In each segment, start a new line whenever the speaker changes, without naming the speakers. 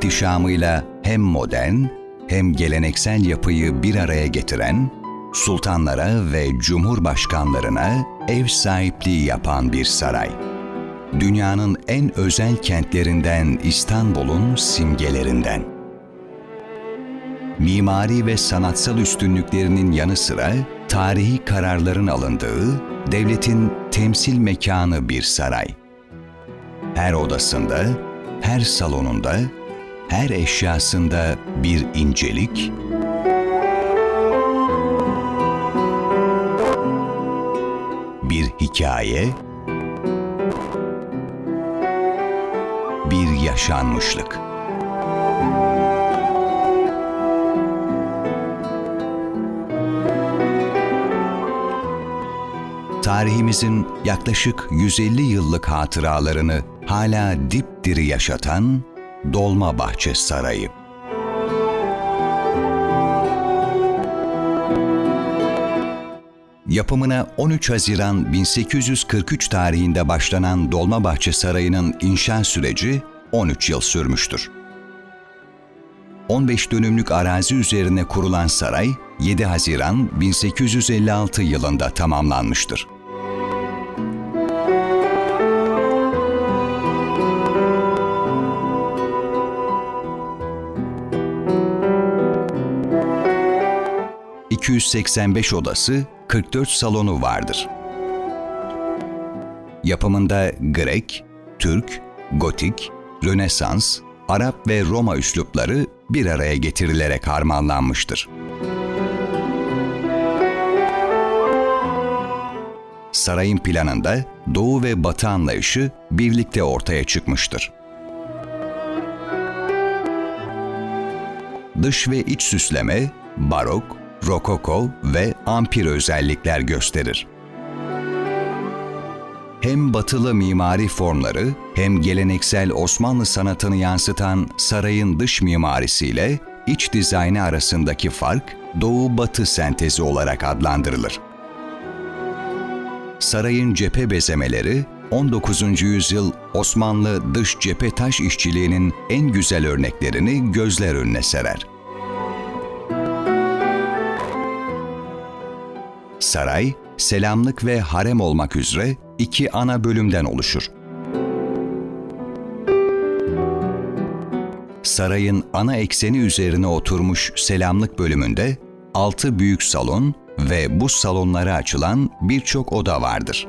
ihtişamıyla hem modern hem geleneksel yapıyı bir araya getiren, sultanlara ve cumhurbaşkanlarına ev sahipliği yapan bir saray. Dünyanın en özel kentlerinden İstanbul'un simgelerinden. Mimari ve sanatsal üstünlüklerinin yanı sıra tarihi kararların alındığı devletin temsil mekanı bir saray. Her odasında, her salonunda, her eşyasında bir incelik, bir hikaye, bir yaşanmışlık. Tarihimizin yaklaşık 150 yıllık hatıralarını hala dipdiri yaşatan Dolmabahçe Sarayı. Yapımına 13 Haziran 1843 tarihinde başlanan Dolmabahçe Sarayı'nın inşa süreci 13 yıl sürmüştür. 15 dönümlük arazi üzerine kurulan saray 7 Haziran 1856 yılında tamamlanmıştır. ...285 odası, 44 salonu vardır. Yapımında Grek, Türk, Gotik, Rönesans, Arap ve Roma üslupları bir araya getirilerek harmanlanmıştır. Sarayın planında Doğu ve Batı anlayışı birlikte ortaya çıkmıştır. Dış ve iç süsleme, barok, rokoko ve ampir özellikler gösterir hem batılı mimari formları hem geleneksel Osmanlı sanatını yansıtan sarayın dış mimarisiyle iç dizaynı arasındaki fark doğu-batı sentezi olarak adlandırılır. Sarayın cephe bezemeleri 19. yüzyıl Osmanlı dış cephe taş işçiliğinin en güzel örneklerini gözler önüne serer. Saray, selamlık ve harem olmak üzere iki ana bölümden oluşur. Sarayın ana ekseni üzerine oturmuş selamlık bölümünde altı büyük salon ve bu salonlara açılan birçok oda vardır.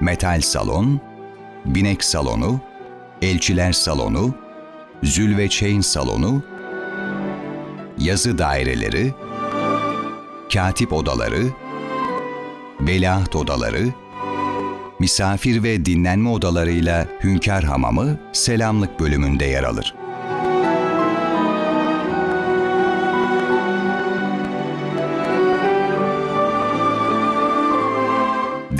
Metal salon, binek salonu, elçiler salonu, Zülveçeyn salonu, yazı daireleri, katip odaları, veliaht odaları, misafir ve dinlenme odalarıyla hünkâr hamamı selamlık bölümünde yer alır.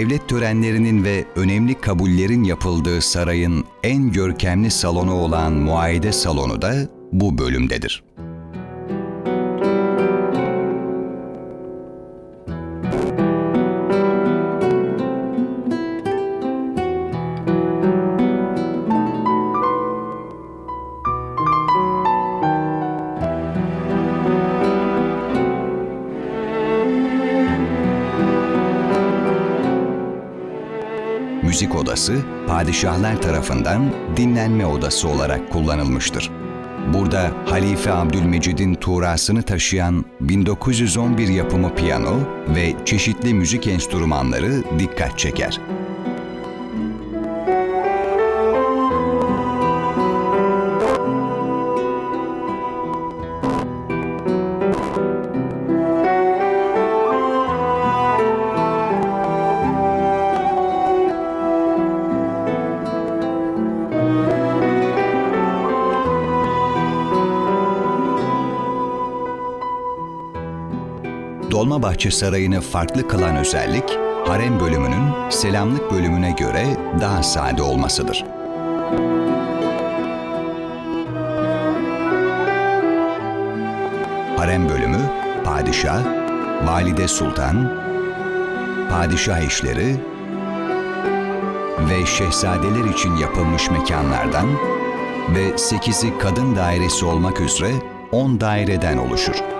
Devlet törenlerinin ve önemli kabullerin yapıldığı sarayın en görkemli salonu olan muayede salonu da bu bölümdedir. Odası padişahlar tarafından dinlenme odası olarak kullanılmıştır. Burada Halife Abdülmecid'in tuğrasını taşıyan 1911 yapımı piyano ve çeşitli müzik enstrümanları dikkat çeker. Dolmabahçe Sarayı'nı farklı kılan özellik, harem bölümünün selamlık bölümüne göre daha sade olmasıdır. Harem bölümü, padişah, valide sultan, padişah eşleri ve şehzadeler için yapılmış mekanlardan ve 8'i kadın dairesi olmak üzere 10 daireden oluşur.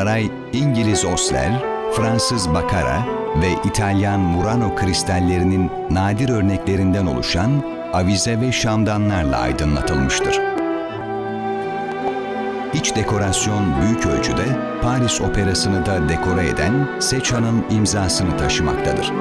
Saray İngiliz Osler, Fransız Bakara ve İtalyan Murano kristallerinin nadir örneklerinden oluşan avize ve şamdanlarla aydınlatılmıştır. İç dekorasyon büyük ölçüde Paris Operası'nı da dekore eden Sechan'ın imzasını taşımaktadır.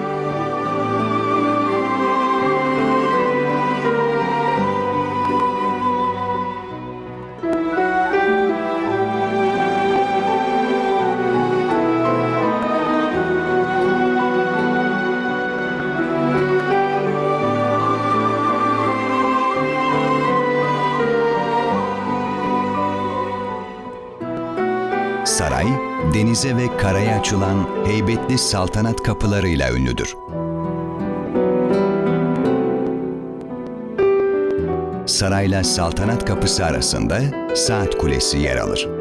Denize ve karaya açılan heybetli saltanat kapılarıyla ünlüdür. Sarayla saltanat kapısı arasında saat kulesi yer alır.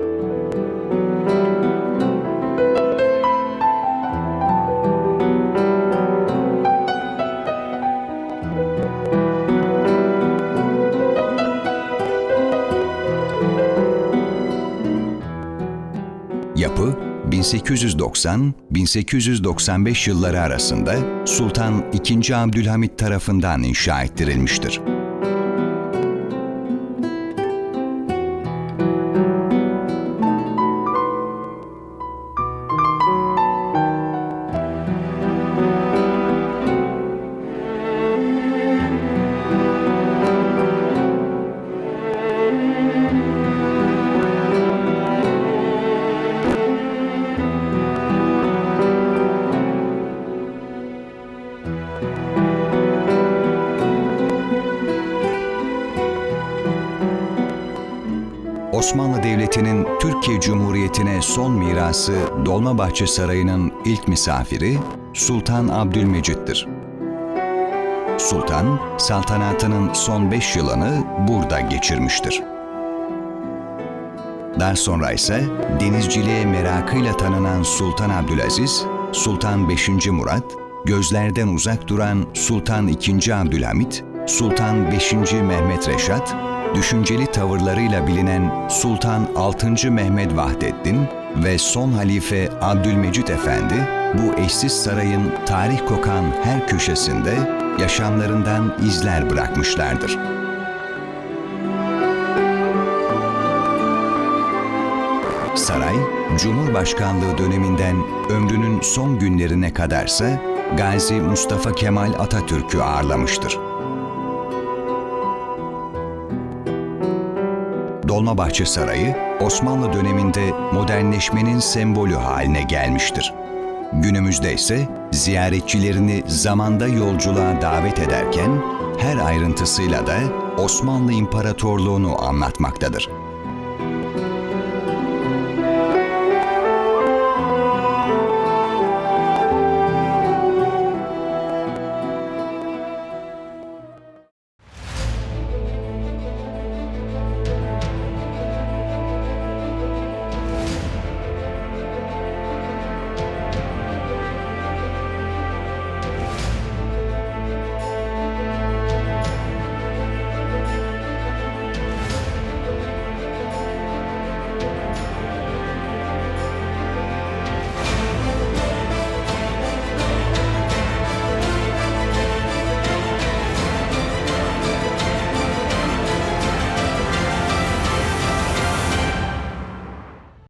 1890-1895 yılları arasında Sultan II. Abdülhamit tarafından inşa ettirilmiştir. Osmanlı Devleti'nin Türkiye Cumhuriyeti'ne son mirası Dolmabahçe Sarayı'nın ilk misafiri Sultan Abdülmecit'tir. Sultan, saltanatının son beş yılını burada geçirmiştir. Daha sonra ise denizciliğe merakıyla tanınan Sultan Abdülaziz, Sultan 5. Murat, gözlerden uzak duran Sultan II. Abdülhamit, Sultan 5. Mehmet Reşat, düşünceli tavırlarıyla bilinen Sultan 6. Mehmet Vahdettin ve son halife Abdülmecit Efendi, bu eşsiz sarayın tarih kokan her köşesinde yaşamlarından izler bırakmışlardır. Saray, Cumhurbaşkanlığı döneminden ömrünün son günlerine kadarsa Gazi Mustafa Kemal Atatürk'ü ağırlamıştır. Dolmabahçe Sarayı, Osmanlı döneminde modernleşmenin sembolü haline gelmiştir. Günümüzde ise ziyaretçilerini zamanda yolculuğa davet ederken her ayrıntısıyla da Osmanlı İmparatorluğunu anlatmaktadır.